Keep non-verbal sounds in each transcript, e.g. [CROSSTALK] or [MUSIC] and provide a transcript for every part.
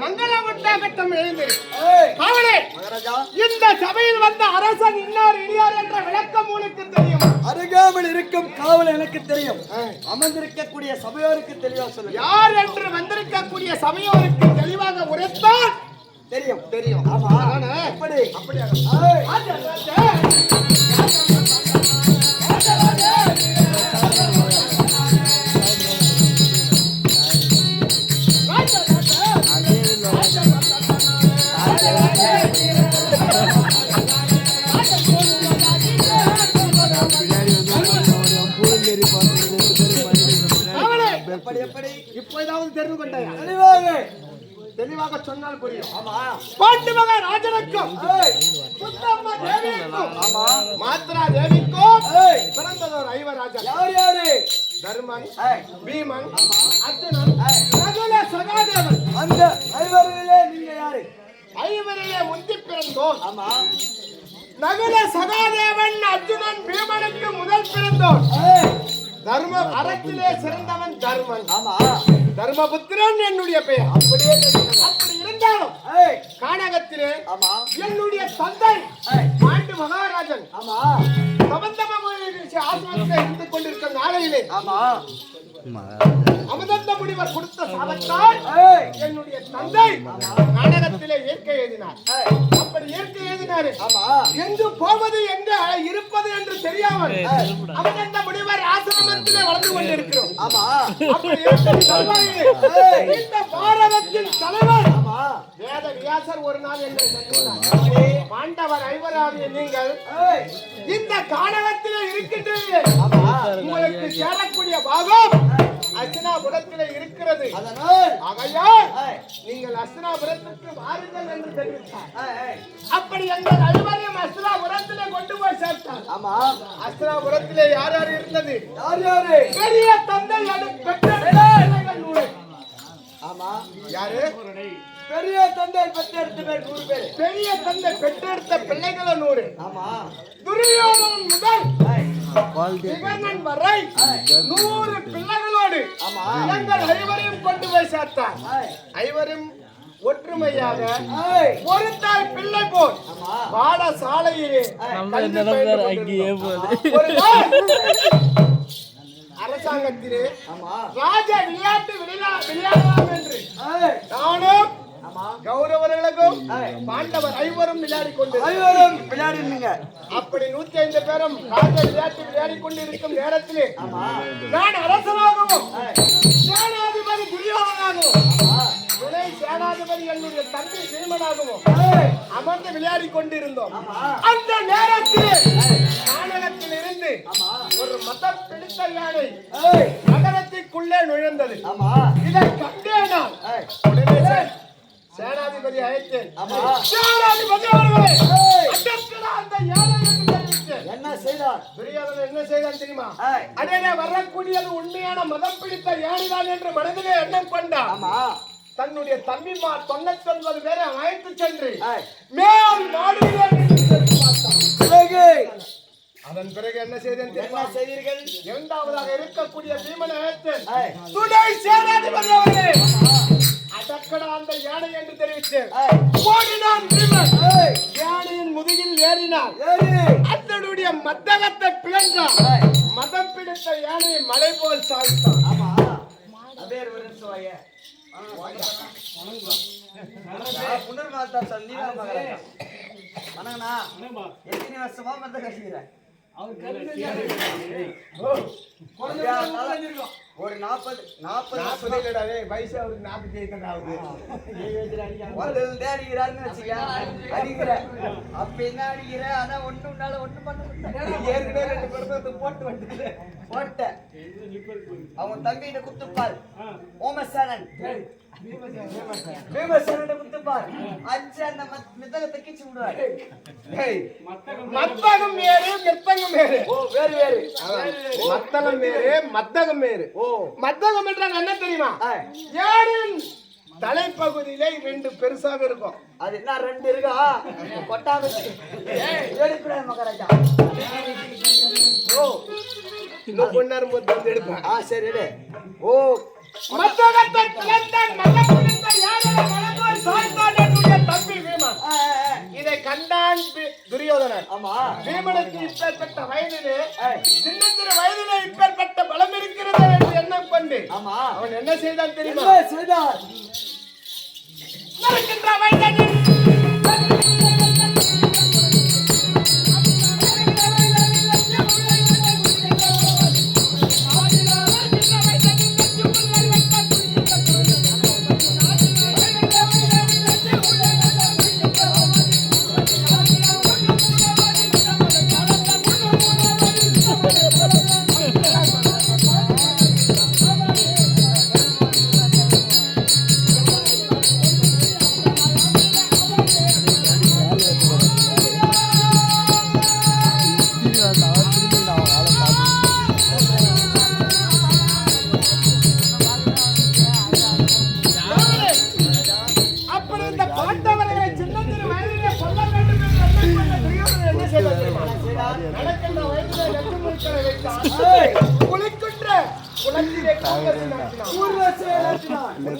மங்களம் உண்டாகட்டும் எழுந்து. காவலே. இந்த சபையில் வந்த அரசன் இன்னார் இனியார் என்ற விளக்கம் உங்களுக்கு தெரியும். அருகாமல் இருக்கும் காவல் எனக்கு தெரியும். அமர்ந்திருக்கக்கூடிய சபையோருக்கு தெளிவா சொல்லுங்க. யார் என்று வந்திருக்கக்கூடிய சபையோருக்கு தெளிவாக உரைத்தால் தெரியும். தெரியும். ஆமா. எப்படி? அப்படியாக சொன்னால் புரியும். ஆமா. பாட்டு மக ராஜனுக்கும் சுத்தம்மா தேவிக்கும். ஆமா. மாத்ரா தேவிக்கும். பிறந்ததோர் ஐவராஜன் யார் யாரு? தர்மன் பீமன் அர்ஜுனன் நகுல சகாதேவன். அந்த ஐவரிலே நீங்க யாரு? ஐவரையே முந்தி பிறந்தோர். ஆமா. நகுல சகாதேவன் அர்ஜுனன் பீமனுக்கு முதல் பிறந்தோர். ஏய், தர்ம அறத்திலே சிறந்தவன் தர்மன். ஆமா. தர்மபுத்திரன் என்னுடைய பெயர். அப்படியே. அப்படி இருந்தாலும் கானகத்திலே ஆமா. என்னுடைய தந்தை பாண்டு மகாராஜன். ஆமா. ஆசிரமத்தில் இருந்து கொண்டிருக்கும் நாளையிலே ஆமா. அமுதந்த முனிவர் கொடுத்த சாபத்தால் என்னுடைய தந்தை நாடகத்திலே இயற்கை எழுதினார். அப்படி இயற்கை எழுதினாரு. எங்கு போவது எங்க இருப்பது என்று தெரியாமல் அமுதந்த முனிவர் ஆசிரமத்திலே வளர்ந்து கொண்டிருக்கிறோம். இந்த பாரதத்தின் தலைவர் வேத வியாசர் ஒரு நாள் என்னை சந்தித்தார் பாண்டவர் ஐவராகிய நீங்கள் இந்த காணகத்திலே இருக்கின்றீர்கள் உங்களுக்கு சேரக்கூடிய பாகம் அஸ்தினாபுரத்திலே இருக்கிறது. ஆகையால் நீங்கள் அஸ்தினாபுரத்திற்கு வாருங்கள் என்று தெரிவித்தார். அப்படி எங்கள் ஐவரையும் அஸ்தினாபுரத்திலே கொண்டு போய் சேர்த்தார். அஸ்தினாபுரத்திலே யார் யார் இருந்தது? பெரிய தந்தை பெற்ற தந்தை பெற்றெடுத்து பேர் நூறு பேர். பெரிய தந்தை பெற்றெடுத்த பிள்ளைகள் நூறு. ஆமா. துரியோதனன் முதல் சிவனன் வரை நூறு பிள்ளைகளோடு எங்கள் ஐவரையும் கொண்டு போய் சேர்த்தார் ஐவரும் ஒற்றுமையாக ஒரு தாய் பிள்ளை போல் பாடசாலையிலே [LAUGHS] அரசாங்கத்திலே ஆமா. ராஜ விளையாட்டு விளையா- விளையாடலாம் என்று நானும் கௌரவர்களுக்கும் பாண்டவர் ஐவரும் விளையாடி கொண்டு ஐவரும் விளையாடினீங்க. அப்படி நூத்தி ஐந்து பேரும் ராஜ விளையாட்டு விளையாடி கொண்டிருக்கும் நேரத்திலே நான் அரசனாகவும் சேனாதிபதி துரியோதனாகவும் துணை சேனாதிபதி என்னுடைய தம்பி சீமனாகவும் அமர்ந்து விளையாடி கொண்டிருந்தோம். அந்த நேரத்தில் நாடகத்தில் இருந்து ஒரு மதம் பிடித்த யானை நகரத்திற்குள்ளே நுழைந்தது. ஆமா. இதை கண்டேன் நான் உடனே சேனாதிபதி அழைத்தேன் சேனாதிபதி அவர்களே அந்த தெரிவித்தேன் என்ன செய்தார்? துரியோதனன் என்ன செய்தான் தெரியுமா. அடே வரக்கூடியது உண்மையான மதம் பிடித்த யானைதான் என்று மனதிலே எண்ணம் கொண்டான் ஆமா. தன்னுடைய தம்பிமார் தொண்ணூத்தி ஒன்பது பேரை அழைத்து சென்று. மேல் மாடியிலே பார்த்தான். அதன் பிறகு என்ன செய்தேன் என்ன தெரியுமா? செய்தீர்கள்? இரண்டாவதாக இருக்கக்கூடிய பீமனை அழைத்தேன் ஏய். துணை சேனாதிபதி அவர்களே அடக்கடா அந்த யானை என்று தெரிவித்தேன். ஓடினான் பீமன். ஏய். யானையின் முதுகில் ஏறினான். ஏறு. அதனுடைய மத்தகத்தை பிளந்தான். மதம் பிடித்த யானையை மலை போல் சாய்த்தான் ஆமா. அதே ஒரு நிமிஷம் வாங்க புனர் மாதா சொல்லி வணங்கண்ணா எத்தனை வருஷமா மத்த கட்டிக்கிறேன் ஒரு நாற்பது நாற்பது நாற்பது இல்லடா வயசு அவருக்கு நாற்பத்தி ஐந்து ஆகுது. அடிக்கிறாருன்னு வச்சுக்க. அடிக்கிற. அப்ப என்ன அடிக்கிற? ஆனா ஒண்ணு உன்னால ஒண்ணு பண்ண ஏற்கனவே ரெண்டு பேரும் போட்டு வந்துட்டு போட்ட அவன் தம்பிகிட்ட குத்துப்பார் ஓமசேனன் பீமசேனன் குத்துப்பார் அஞ்சு அந்த மத்- மித்தகத்தை கிச்சு விடுவார் டேய், மத்தகம் வேறு மெத்தகம் வேறு. ஓ வேறு வேறு. மத்தகம் வேறு ஓ. மத்தகம் என்றால் என்ன தெரியுமா? ஆ, யாரின் தலைப்பகுதியிலே ரெண்டு பெருசாக இருக்கும். அது என்ன ரெண்டு இருக்கா? கொட்டாம எடுக்கிற மகாராஜா. ஓ இன்னும் போது எடுப்பேன் ஆ சரி. ஓ மத்தகத்தை தம்பி. இதை கண்டான் துரியோதனன். ஆமா. பீமனுக்கு இப்பேற்பட்ட வயதிலே. சின்ன சிறு வயதிலே இப்பேற்பட்ட பலம் இருக்கிறது என்று எண்ணம் கொண்டு ஆமா. அவன் என்ன செய்தான் தெரியுமா? செய்தார் நடக்கின்ற வயதில்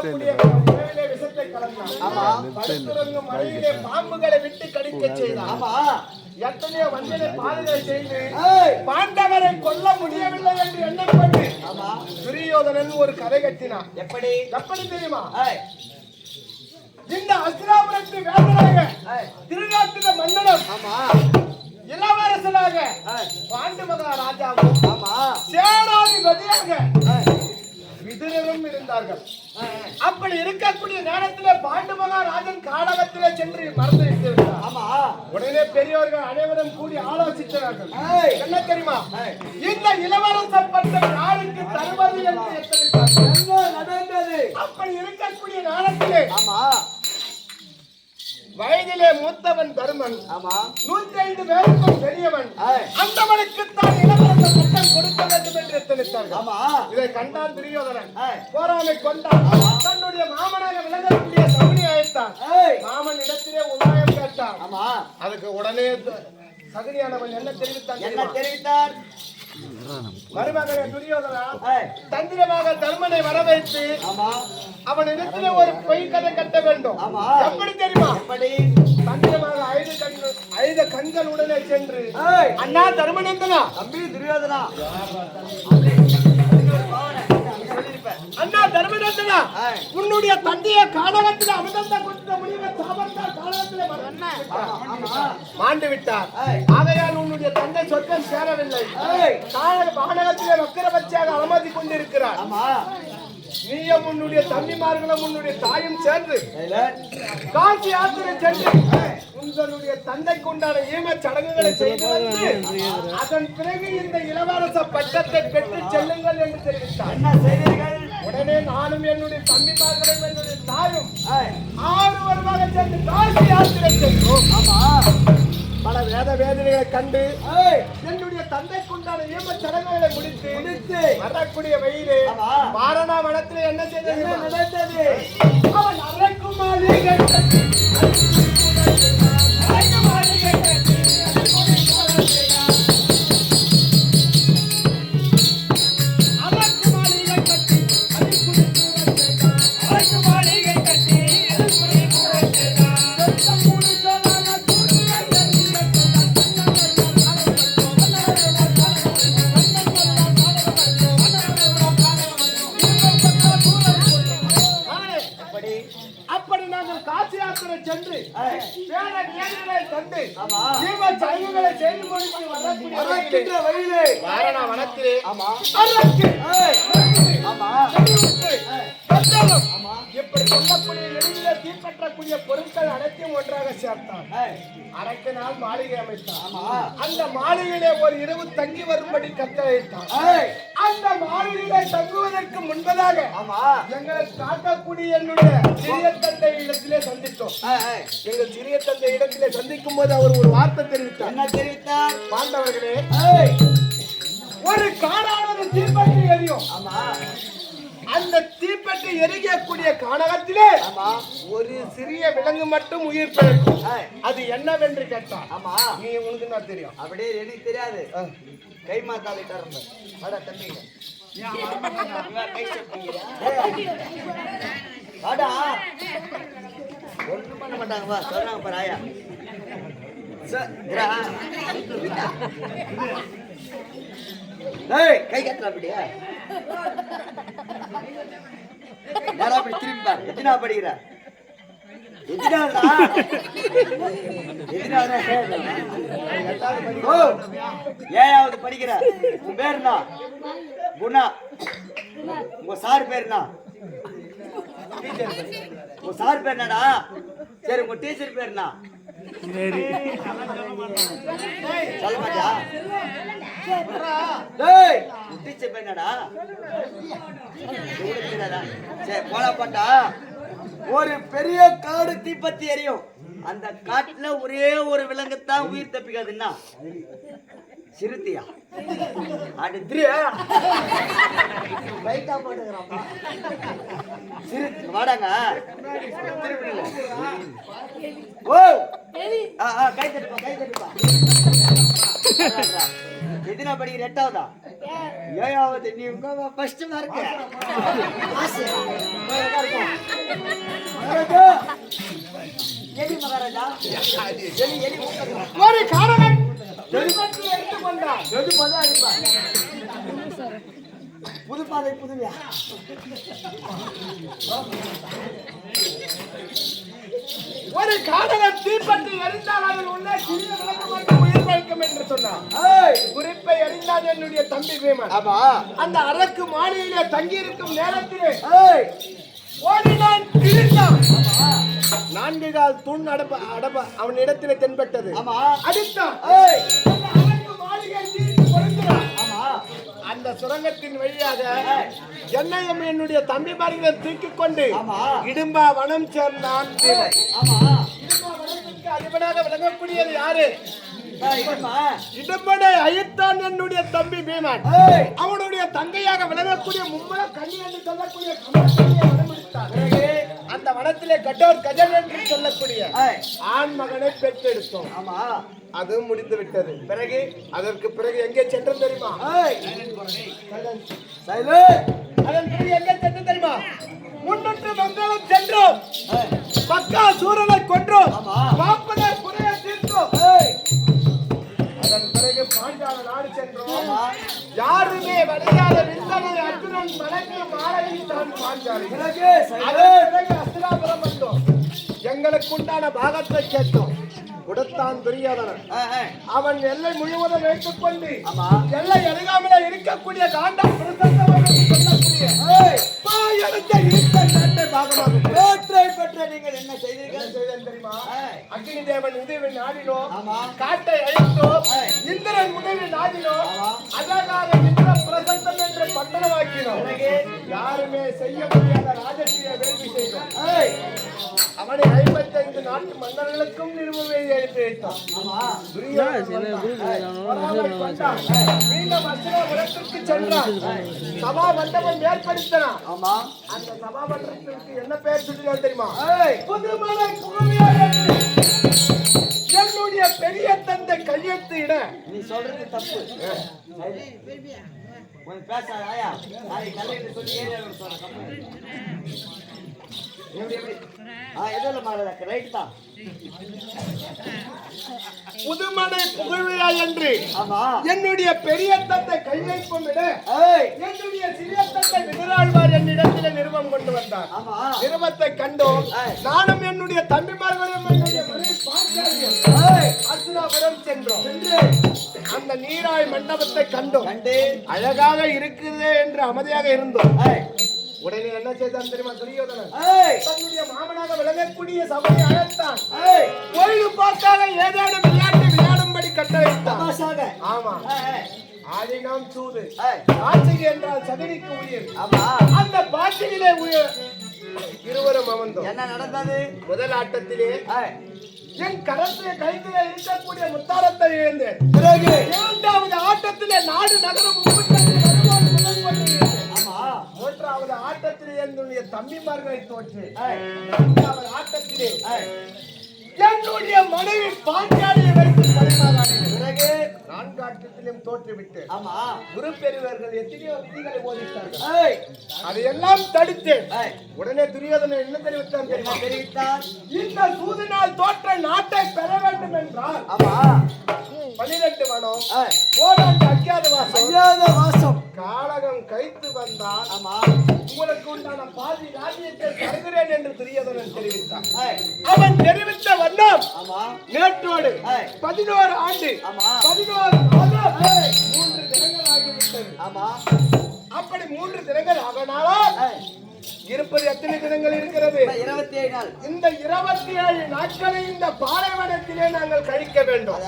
விஷத்தை கலந்தான். மலையிலே பாம்புகளை விட்டு கடிக்கச் செய்தான். ஆமா எத்தனையோ வஞ்சனை பாடுகளை செய்து பாண்டவரை கொல்ல முடியவில்லை என்று எண்ணப்பட்டு ஆமா. துரியோதனன் ஒரு கதை கட்டினான். எப்படி? எப்படி தெரியுமா? இந்த அஸ்திராபுரத்து வேந்தனாக திருநாட்டில மன்னனும் ஆமா. இளவரசனாக பாண்டு மகாராஜாவும் ஆமா. சேனாதிபதியாக விதுரரும் இருந்தார்கள். அப்படி இருக்கக்கூடிய நேரத்திலே பாண்டு மகாராஜன் காடகத்திலே சென்று மறந்து விட்டார் ஆமா. உடனே பெரியவர்கள் அனைவரும் கூடி ஆலோசித்தார்கள் என்ன தெரியுமா? இந்த இளவரசர் பட்டம் யாருக்கு தருவது என்று நடந்தது? அப்படி இருக்கக்கூடிய நேரத்திலே ஆமா. வயதிலே மூத்தவன் தருமன். ஆமா. நூற்றி ஐந்து பேருக்கும் பெரியவன். ஏய், அந்தவனுக்கு தான் இளவரசர் பட்டம் கொடுக்க வேண்டும் என்று எத்தனைத்தார்கள்? ஆமா. இதை கண்டான் துரியோதனன். போராமை கொண்டான். தன்னுடைய மாமனாக விளங்கக்கூடிய சகுனி அழைத்தான். மாமன் இடத்திலே உபாயம் கேட்டான். ஆமா. அதுக்கு உடனே சகுனியானவன் என்ன தெரிவித்தான் என்ன? தெரிவித்தார் மருமகனே துரியோதனா தந்திரமாக தர்மனை வரவைத்து ஆமா. அவன் இடத்திலே ஒரு பொய் கதை கட்ட வேண்டும். எப்படி தெரியுமா? தந்திரமாக ஐந்து கண்கள் ஐந்து கண்கள் உடனே சென்று அண்ணா தர்மநந்தனா? தம்பி துரியோதனா. அண்ணா ஏய், உன்னுடைய தந்தைய காணகத்தில் அமிர்த கொடுத்த முடிவை சாபத்தால் காணகத்திலே ஆமா. மாண்டு விட்டார் ஆகையால் உன்னுடைய தந்தை சொர்க்கம் சேரவில்லை. வாகனத்திலே வக்கரபட்சியாக அனுமதி கொண்டிருக்கிறார். நீயும் உன்னுடைய தம்பிமார்களும் உன்னுடைய தாயும் சேர்ந்து. காசி யாத்திரை சென்று உங்களுடைய தந்தைக்கு உண்டான ஈம சடங்குகளை செய்து வந்து அதன் பிறகு இந்த இளவரச பட்டத்தை பெற்று செல்லுங்கள் என்று தெரிவித்தார். என்ன செய்தீர்கள்? உடனே நானும் என்னுடைய தம்பிமார்களும் என்னுடைய தாயும் ஏய், ஆறு வருமாக சேர்ந்து காசி யாத்திரை சென்றோம். ஆமா. பல வேத வேதனைகளை கண்டு என்னுடைய தந்தைக்கு உண்டான ஈம சடங்குகளை முடித்து முடித்து. வரக்கூடிய வெயிலே. வாரணா வனத்தில் என்ன செய்தது? நடந்தது அவன் அரைக்கும் சென்று. தந்து. ஜீவ சடங்குகளை செய்து வரக்கின்ற வழியிலே. வாரணா வனத்திலே ஆமா. அரக்கு, இப்படி சொல்லக்கூடிய தீப்பற்றக்கூடிய பொருட்கள் அனைத்தையும் ஒன்றாக சேர்த்தான். ஏய், அரக்கு நாள் மாளிகை அமைத்தான். அந்த மாளிகையிலே ஒரு இரவு தங்கி வரும்படி கட்டளையிட்டான் அந்த மாளிகையிலே தங்குவதற்கு முன்பதாக எங்களை காக்கக்கூடிய என்னுடைய சிறிய தந்தை இடத்திலே சந்தித்தோம். எங்கள் சிறிய தந்தை இடத்திலே சந்திக்கும் போது அவர் ஒரு வார்த்தை தெரிவித்தார். என்ன தெரிவித்தார்? பாண்டவர்களே ஒரு காடானது தீப்பற்றி எரியும். ஆமா. அந்த தீப்பற்றி எரியக்கூடிய கானகத்திலே ஆமா. ஒரு சிறிய விலங்கு மட்டும் உயிர் பிழைக்கும் அது என்னவென்று கேட்டான் ஆமா. நீ உனக்கு என்ன தெரியும். அப்படியே எனக்கு தெரியாது. கை மாத்தாளிட்டார் வாடா தம்பி கை சப்பிக்கிறா வாடா. ஒண்ணும் பண்ண மாட்டாங்க. வா சொல்றாங்க பாரு ஆயா. ஏய் கை கட்டுற அப்படியா. யாரா அப்படி திரும்பி? பாரு எத்தனா படிக்கிற எத்தனாவதா எத்தனாவதா ஓ ஏழாவது படிக்கிற. உன் பேர் என்ன குணா. உங்க சார் பேர் என்ன உங்க சார் பேர் என்னடா? சரி உங்க டீச்சர் பேர் என்ன சொல்ல மாட்டியா டேய் உன் டீச்சர் என்னடா? உனக்கு தெரியாதா? சரி போடா ஒரு பெரிய காடு தீப்பத்தி எரியும். அந்த காட்டுல ஒரே ஒரு விலங்குத்தான் உயிர் தப்பிக்காதுன்னா? சிறுத்தையா அடுத்து பைக்கா போட்டுக்கிறாப்பா சிறுத்தை வாடாங்க ஓ ஆ ஆ கை தட்டுப்பா கை தட்டுப்பா எதுனா படிக்கிற எட்டாவதா ஏழாவது நீ உங்க ஃபர்ஸ்ட் மார்க் எலி மகாராஜா ராஜா எலி எலி ஒரு காரணம் பதா புது பாதை புதுமையா? ஒரு காரணம் தீப்பற்றி எரிந்தால் அதில் உள்ள சிறிய விளக்கு மட்டும் உயிர் வைக்கும் என்று சொன்னான் குறிப்பை அறிந்தான் என்னுடைய தம்பி பீமன் ஆமா. அந்த அரக்கு மாளிகையிலே தங்கி இருக்கும் நேரத்திலே ஏய்! ஓடினான் கிழித்தான் நான்கு கால் தூண் அடப்ப அடப்ப அவன் இடத்திலே தென்பட்டது. ஆமா. அடித்தான் அந்த சுரங்கத்தின் வழியாக என்னையும் என்னுடைய தம்பிமார்களை தூக்கிக் கொண்டு. இடும்பா வனம் சேர்ந்தான் அதிபனாக விளங்கக்கூடியது யாரு? இடம்படை அழித்தான் என்னுடைய தம்பி பீமன் அவனுடைய தங்கையாக விளங்கக்கூடிய மும்மல கண்ணி என்று சொல்லக்கூடிய அந்த வனத்திலே கடோர் கஜன் என்று சொல்லக்கூடிய ஆண் மகனை பெற்றெடுத்தோம். ஆமா. அது முடிந்து விட்டது. பிறகு அதற்கு பிறகு எங்கே சென்றோம் தெரியுமா? அதன் பிறகு எங்கே சென்றோம் தெரியுமா? முன்னூற்று மங்களம் சென்றோம். பக்கா சூரனை கொன்றோம். பாப்பனர் குறைய தீர்த்தோம். அதன் பிறகு பாஞ்சால நாடு சென்றோம். யாருமே வரையாத விந்தனை அர்ஜுனன் மலைக்கு மாலையை தான் பாஞ்சாலி பிறகு எங்களுக்கு உண்டான பாகத்தை கேட்டோம். கொடுத்தான் துரியோதனன். அவன் எல்லை முழுவதும் வைத்துக் கொண்டு எல்லை அருகாமலே இருக்கக்கூடிய காண்டா பிரசந்தவன் சொல்லக்கூடிய ஏய் பாயெடுத்த இருக்க நாட்டை பாகமாகும் வேற்றை பெற்ற நீங்கள் என்ன செய்தீர்கள்? தெரியுமா? அக்னி தேவன் உதவி நாடினோம். ஆமா. காட்டை அழித்தோம். இந்திரன் உதவி நாடினோம். ஆமா. அழகாக இந்திர பிரசந்தம் என்று பட்டணமாக்கினோம் யாருமே செய்ய முடியாத ராஜசீய வேள்வி செய்தோம். அவனை ஐம்பத்தைந்து நாட்டு மன்னர்களுக்கும் நிறுவனை எழுப்பி வைத்தான். மீண்டும் அசுரபுரத்திற்கு சென்றான். சபா மண்டபம் ஏற்படுத்தினான். ஆமா. அந்த சபா மண்டபத்திற்கு என்ன பெயர் சொல்லுகிறார் தெரியுமா? ஏய். புதுமலை என்று. என்னுடைய பெரிய தந்தை கையெழுத்து இட. நீ சொல்றது தப்பு. உனக்கு பேசாத ஆயா. நாளைக்கு சொல்லி ஏரியாவில் சொல்ற புதுமலை புகழ்விழா என்று ஆமா. என்னுடைய பெரிய தந்தை ஏய். என்னுடைய சிறிய தந்தை விதராழ்வார் என்னிடத்தில் நிறுவம் கொண்டு வந்தார். நிறுவத்தை கண்டோம். நானும் என்னுடைய ஏய். அர்ஜுனாபுரம் சென்றோம். சென்று. அந்த நீராய் மண்டபத்தை கண்டோம். கண்டு. அழகாக இருக்குது என்று அமைதியாக இருந்தோம். உடனே என்ன செய்தான் தெரியுமா? துரியோதனன்? தன்னுடைய மாமனாக விளங்கக்கூடிய சபையை அழைத்தான். ஏய்! பொழுதுபோக்காக ஏதேனும் விளையாட்டு விளையாடும்படி தமாஷாக ஆமா. ஆதினம் சூது. ஆட்சிக்கு என்றால் சதிரிக்கு உயிர். அந்த பாட்டிலே உயிர். இருவரும் அமர்ந்தோம். என்ன நடந்தது? முதல் ஆட்டத்திலே என் கரத்திலே கைத்திலே இருக்கக்கூடிய முத்தாரத்தை இழந்தேன். பிறகு? இரண்டாவது ஆட்டத்திலே நாடு நகரம் மூன்றாவது ஆட்டத்திலே என்னுடைய தம்பிமார்களை தோற்று. நான்காவது ஆட்டத்திலே என்னுடைய மனைவி பாஞ்சாலியை வைத்து பரிமாறானேன் பிறகு? நான்கு ஆட்டத்திலும் தோற்றுவிட்டு. ஆமா. குரு பெரியவர்கள் எத்தனையோ விதிகளை போதித்தார்கள். அதையெல்லாம் தடுத்தேன் ஏய். உடனே துரியோதனன் என்ன தெரிவித்தான் என்ன தெரியுமா தெரிவித்தார்? இந்த சூதினால் தோற்ற நாட்டை பெற வேண்டும் என்றால் ஆமா. பன்னிரண்டு மனம் ஏய். ஓடாண்டு அஜ்ஞாத வாசம் ஐயாத வாசம். காலகம் கைத்து வந்தால் ஆமா. உங்களுக்கு உண்டான பாதி ராஜ்யத்தை தருகிறேன் என்று துரியோதனன் தெரிவித்தான். அவன் தெரிவித்த வண்ணம் ஆமா. நேற்றோடு பதினோரு ஆண்டு ஆமா. பதினோரு மாதம் மூன்று தினங்கள் ஆகிவிட்டது ஆமா. அப்படி மூன்று தினங்கள் ஆகனாலும் இருப்பது எத்தனை தினங்கள் இருக்கிறது? இருபத்தி ஏழு நாள். இந்த இருபத்தி ஏழு நாட்களை இந்த பாலைவனத்திலே நாங்கள் கழிக்க வேண்டும்.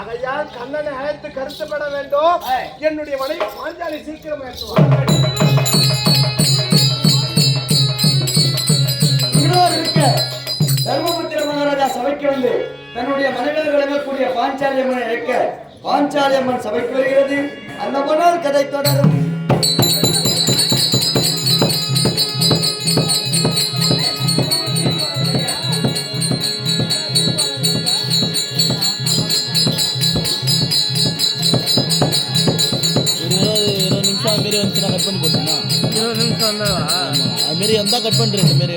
அதனால் கண்ணனை அழைத்து கருத்துப்பட வேண்டும். என்னுடைய மனைவி பாஞ்சாலி சீக்கிரம் இன்னொரு இருக்க தர்மபுத்திர மகாராஜா சபைக்கு வந்து தன்னுடைய மனைவிகள் விளங்கக்கூடிய பாஞ்சாலியம்மனை இழக்க பாஞ்சாலியம்மன் சபைக்கு வருகிறது. அந்த மன்னர் கதை தொடரும். கட் பண்ணி போட்டுனா இருபது நிமிஷம் வந்தாவா? ஆமா அது மாரி வந்தா கட் பண்ணிட்டு இந்த மாரி.